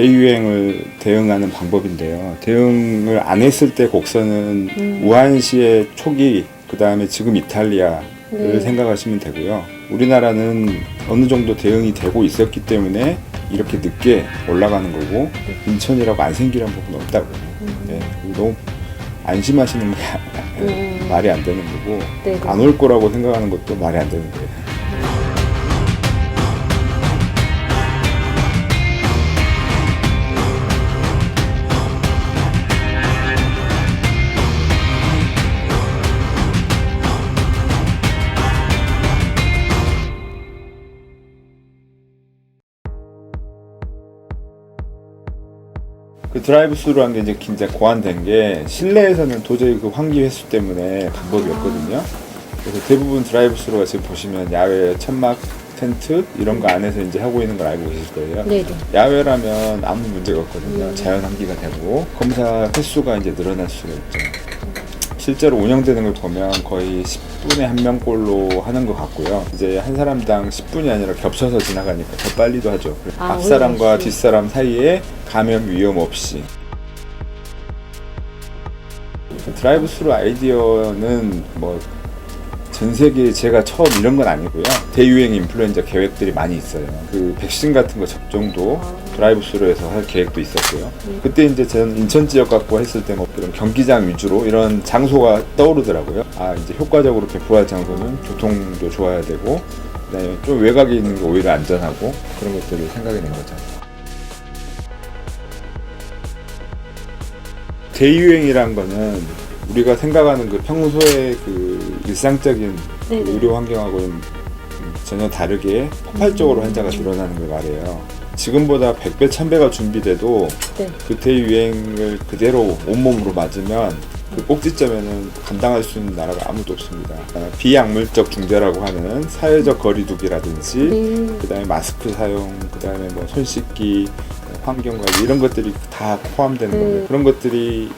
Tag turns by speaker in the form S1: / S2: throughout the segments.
S1: 대유행을 대응하는 방법인데요. 대응을 안 했을 때 곡선은
S2: 음.
S1: 우한시의 초기, 그 다음에 지금 이탈리아를
S2: 네.
S1: 생각하시면 되고요. 우리나라는 어느 정도 대응이 되고 있었기 때문에 이렇게 늦게 올라가는 거고 인천이라고 안 생기는 부분 없다고. 네, 너무 안심하시는 게
S2: 음.
S1: 말이 안 되는 거고
S2: 네, 네.
S1: 안올 거라고 생각하는 것도 말이 안 되는 거예요. 그 드라이브 스루라는 게 이제 굉장히 고안된 게 실내에서는 도저히 그 환기 횟수 때문에 방법이 없거든요. 그래서 대부분 드라이브 스루가 지금 보시면 야외 천막 텐트 이런 거 안에서 이제 하고 있는 걸 알고 계실 거예요.
S2: 네네.
S1: 야외라면 아무 문제가 없거든요.
S2: 음.
S1: 자연 환기가 되고 검사 횟수가 이제 늘어날 수가 있죠. 실제로 운영되는 걸 보면 거의 10분에 한 명꼴로 하는 것 같고요. 이제 한 사람당 10분이 아니라 겹쳐서 지나가니까 더 빨리도 하죠.
S2: 아,
S1: 앞사람과. 뒷사람 사이에 감염 위험 없이. 드라이브 스루 아이디어는 뭐 전 세계에 제가 처음 이런 건 아니고요. 대유행 인플루엔자 계획들이 많이 있어요. 그 백신 같은 거 접종도 드라이브 스루에서 할 계획도 있었고요. 그때 이제 전 인천 지역 갖고 했을 때뭐 그런 경기장 위주로 이런 장소가 떠오르더라고요. 아 이제 효과적으로 배포할 장소는 교통도 좋아야 되고 그다음에 좀 외곽에 있는 게 오히려 안전하고 그런 것들을 생각이 낸 거죠. 대유행이란 거는 우리가 생각하는 그 평소의 그 일상적인 그
S2: 네네.
S1: 의료 환경하고는 전혀 다르게 폭발적으로 환자가 늘어나는 걸 말해요. 지금보다 100배, 1000배가 준비돼도
S2: 네.
S1: 그 대유행을 그대로 온몸으로 맞으면 그 꼭지점에는 감당할 수 있는 나라가 아무도 없습니다. 아, 비약물적 중재라고 하는 사회적 거리두기라든지
S2: 네.
S1: 그다음에 마스크 사용, 그 다음에 뭐 손 씻기, 환경 관리 이런 것들이 다 포함되는
S2: 네.
S1: 거예요. 그런 것들이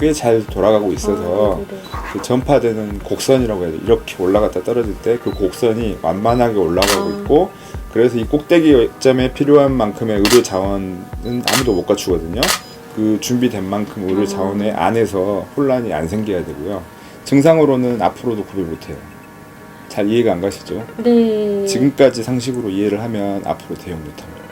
S1: 꽤 잘 돌아가고 있어서
S2: 아, 네네.
S1: 그 전파되는 곡선이라고 해야 돼. 이렇게 올라갔다 떨어질 때 그 곡선이 완만하게 올라가고
S2: 아.
S1: 있고 그래서 이 꼭대기점에 필요한 만큼의 의료 자원은 아무도 못 갖추거든요. 그 준비된 만큼 의료
S2: 아.
S1: 자원의 안에서 혼란이 안 생겨야 되고요. 증상으로는 앞으로도 구별 못 해요. 잘 이해가 안 가시죠?
S2: 네.
S1: 지금까지 상식으로 이해를 하면 앞으로 대응 못 합니다.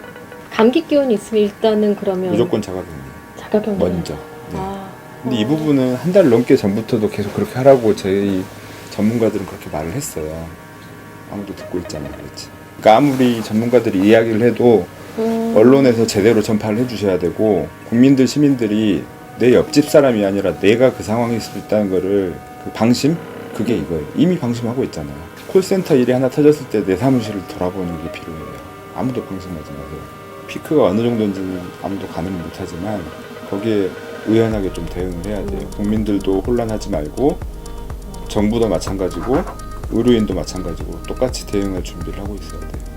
S2: 감기 기운이 있으면 일단은 그러면
S1: 무조건 자가격리.
S2: 자가격리.
S1: 먼저. 네.
S2: 아.
S1: 근데
S2: 어.
S1: 이 부분은 한 달 넘게 전부터도 계속 그렇게 하라고 저희 전문가들은 그렇게 말을 했어요. 아무도 듣고 않아 그랬지. 그러니까 아무리 전문가들이 이야기를 해도
S2: 음.
S1: 언론에서 제대로 전파를 해주셔야 되고 국민들 시민들이 내 옆집 사람이 아니라 내가 그 상황일 수도 있다는 거를 그 방심 그게 이거예요. 이미 방심하고 있잖아요. 콜센터 일이 하나 터졌을 때 내 사무실을 돌아보는 게 필요해요. 아무도 방심하지 마세요. 피크가 어느 정도인지는 아무도 가늠 못하지만 거기에 의연하게 좀 대응을 해야 돼요. 국민들도 혼란하지 말고 정부도 마찬가지고 의료인도 마찬가지고 똑같이 대응할 준비를 하고 있어야 돼요.